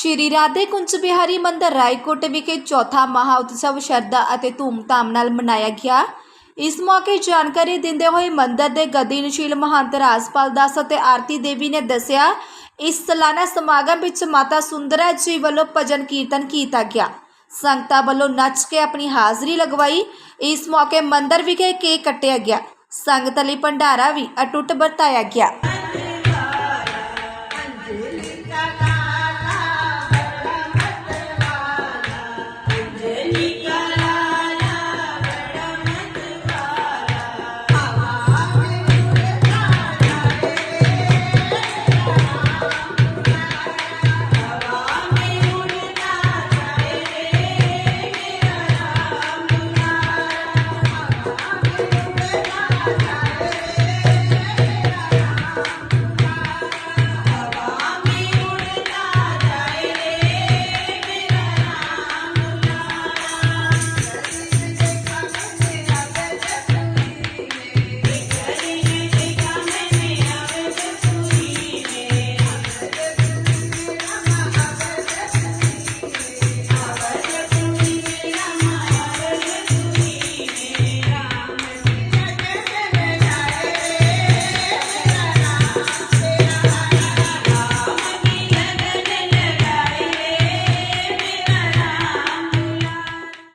ਸ਼੍ਰੀ ਰਾਧੇ ਕੁੰਜ ਬਿਹਾਰੀ ਮੰਦਰ ਰਾਏਕੋਟ ਵਿਖੇ ਚੌਥਾ ਮਹਾ ਉਤਸਵ ਸ਼ਰਧਾ ਅਤੇ ਧੂਮਧਾਮ ਨਾਲ ਮਨਾਇਆ ਗਿਆ। ਇਸ ਮੌਕੇ ਜਾਣਕਾਰੀ ਦਿੰਦੇ ਹੋਏ ਮੰਦਰ ਦੇ ਗਦੀਨਸ਼ੀਲ ਮਹੰਤ ਰਾਜਪਾਲ ਦਾਸ ਅਤੇ ਆਰਤੀ ਦੇਵੀ ਨੇ ਦੱਸਿਆ, ਇਸ ਸਾਲਾਨਾ ਸਮਾਗਮ ਵਿੱਚ ਮਾਤਾ ਸੁੰਦਰਾ ਜੀ ਵੱਲੋਂ ਭਜਨ ਕੀਰਤਨ ਕੀਤਾ ਗਿਆ। ਸੰਗਤਾਂ ਵੱਲੋਂ ਨੱਚ ਕੇ ਆਪਣੀ ਹਾਜ਼ਰੀ ਲਗਵਾਈ। ਇਸ ਮੌਕੇ ਮੰਦਰ ਵਿਖੇ ਕੇਕ ਕੱਟਿਆ ਗਿਆ। ਸੰਗਤ ਲਈ ਭੰਡਾਰਾ ਵੀ ਅਟੁੱਟ ਵਰਤਾਇਆ ਗਿਆ।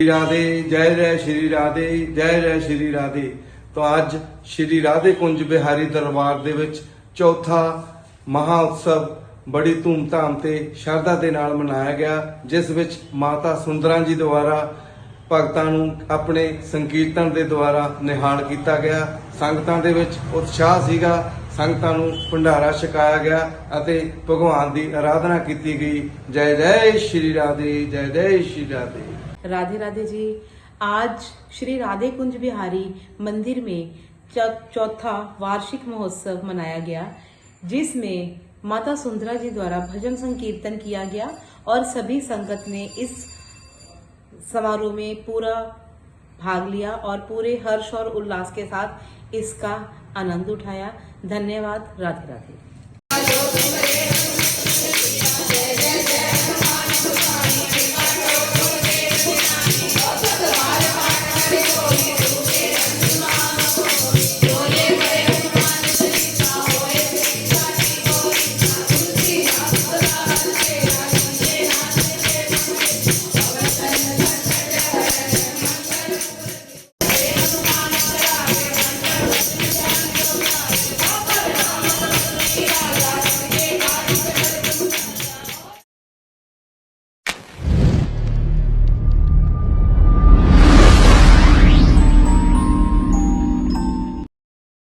राधे जय जय श्री राधे ਜੈ ਜੈ ਸ਼੍ਰੀ ਰਾਧੇ ਤਾਂ ਅੱਜ ਸ਼੍ਰੀ ਰਾਧੇ ਕੁੰਜ ਬਿਹਾਰੀ ਦਰਬਾਰ ਦੇ ਵਿੱਚ ਚੌਥਾ ਮਹਾ ਉਤਸਵ ਬੜੀ ਧੂਮਧਾਮ ਤੇ ਸ਼ਰਧਾ ਦੇ ਨਾਲ ਮਨਾਇਆ ਗਿਆ ਜਿਸ ਵਿੱਚ ਮਾਤਾ ਸੁੰਦਰਾਂ ਜੀ ਦੁਆਰਾ ਭਗਤਾਂ ਨੂੰ ਆਪਣੇ ਸੰਕੀਰਤਨ ਦੇ ਦੁਆਰਾ ਨਿਹਾਲ ਕੀਤਾ ਗਿਆ ਸੰਗਤਾਂ ਦੇ ਵਿੱਚ ਉਤਸ਼ਾਹ ਸੀਗਾ ਸੰਗਤਾਂ ਨੂੰ ਭੰਡਾਰਾ ਛਕਾਇਆ ਗਿਆ ਅਤੇ ਭਗਵਾਨ ਦੀ ਆਰਾਧਨਾ ਕੀਤੀ ਗਈ ਜੈ ਜੈ ਸ਼੍ਰੀ ਰਾਧੇ ਜੈ ਜੈ ਸ਼੍ਰੀ ਰਾਧੇ राधे राधे जी, आज श्री राधे कुंज बिहारी मंदिर में चौथा वार्षिक महोत्सव मनाया गया, जिसमें माता सुंदरा जी द्वारा भजन संकीर्तन किया गया और सभी संगत ने इस समारोह में पूरा भाग लिया और पूरे हर्ष और उल्लास के साथ इसका आनंद उठाया। धन्यवाद राधे राधे।